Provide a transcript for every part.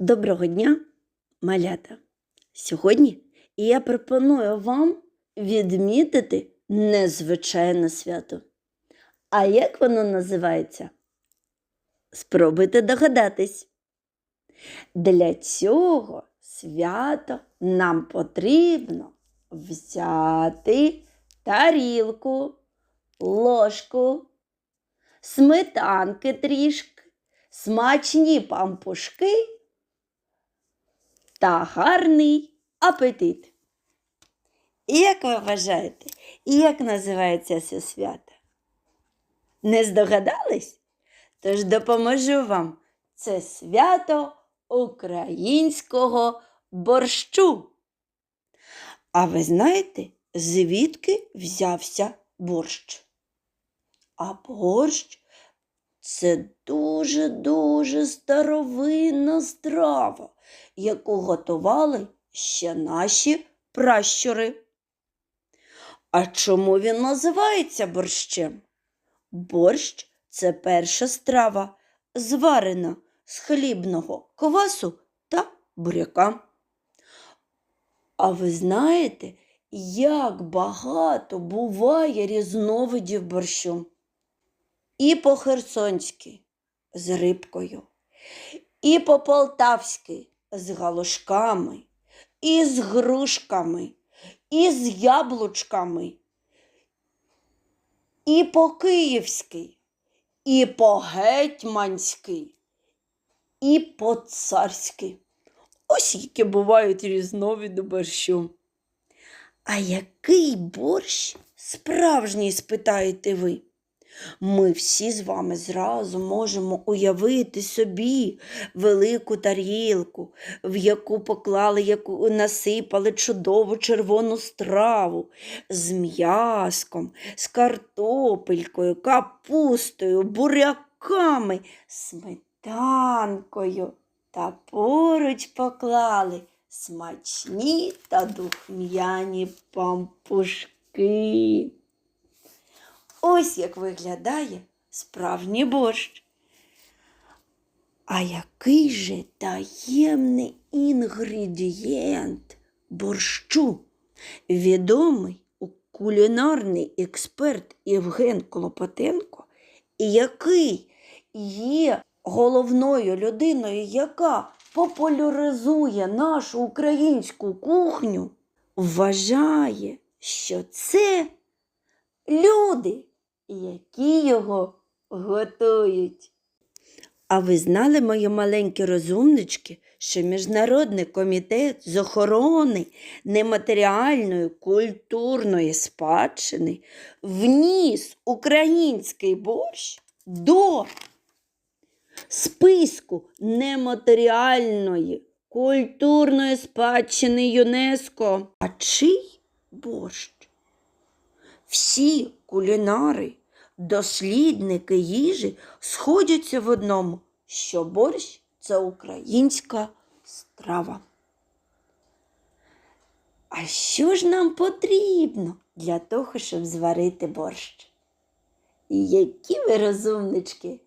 Доброго дня, малята! Сьогодні я пропоную вам відмітити незвичайне свято. А як воно називається? Спробуйте догадатись. Для цього свято нам потрібно взяти тарілку, ложку, сметанки трішки, смачні пампушки та гарний апетит. І як ви вважаєте, як називається це свято? Не здогадались? Тож допоможу вам. Це свято українського борщу. А ви знаєте, звідки взявся борщ? А борщ це дуже-дуже старовинна страва, яку готували ще наші пращури. А чому він називається борщем? Борщ це перша страва, зварена з хлібного квасу та буряка. А ви знаєте, як багато буває різновидів борщу? І по-херсонськи з рибкою, і по-полтавськи з галушками, і з грушками, і з яблучками, і по-київськи, і по-гетьманськи, і по-царськи. Ось які бувають різновиди борщу. А який борщ справжній, спитаєте ви? Ми всі з вами зразу можемо уявити собі велику тарілку, в яку поклали, яку насипали чудову червону страву з м'яском, з картопелькою, капустою, буряками, сметанкою та поруч поклали смачні та духм'яні пампушки. Ось як виглядає справжній борщ. А який же таємний інгредієнт борщу? Відомий кулінарний експерт Євген Клопотенко, який є головною людиною, яка популяризує нашу українську кухню, вважає, що це люди, які його готують. А ви знали, мої маленькі розумнички, що Міжнародний комітет з охорони нематеріальної культурної спадщини вніс український борщ до списку нематеріальної культурної спадщини ЮНЕСКО. А чий борщ? Всі кулінари, дослідники їжі сходяться в одному, що борщ це українська страва. А що ж нам потрібно для того, щоб зварити борщ? Які ви розумнички?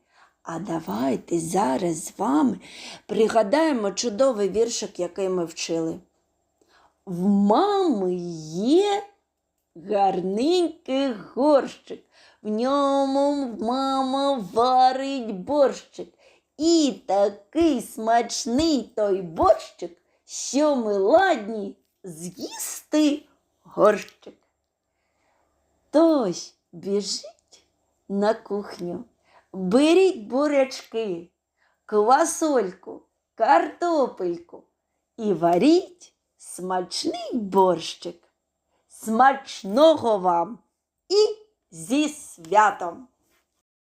А давайте зараз з вами пригадаємо чудовий віршик, який ми вчили. В мами є гарненький горщик. В ньому мама варить борщик. І такий смачний той борщик, що ми ладні з'їсти горщик. Тож біжіть на кухню, беріть бурячки, квасольку, картопельку і варіть смачний борщик. Смачного вам і зі святом!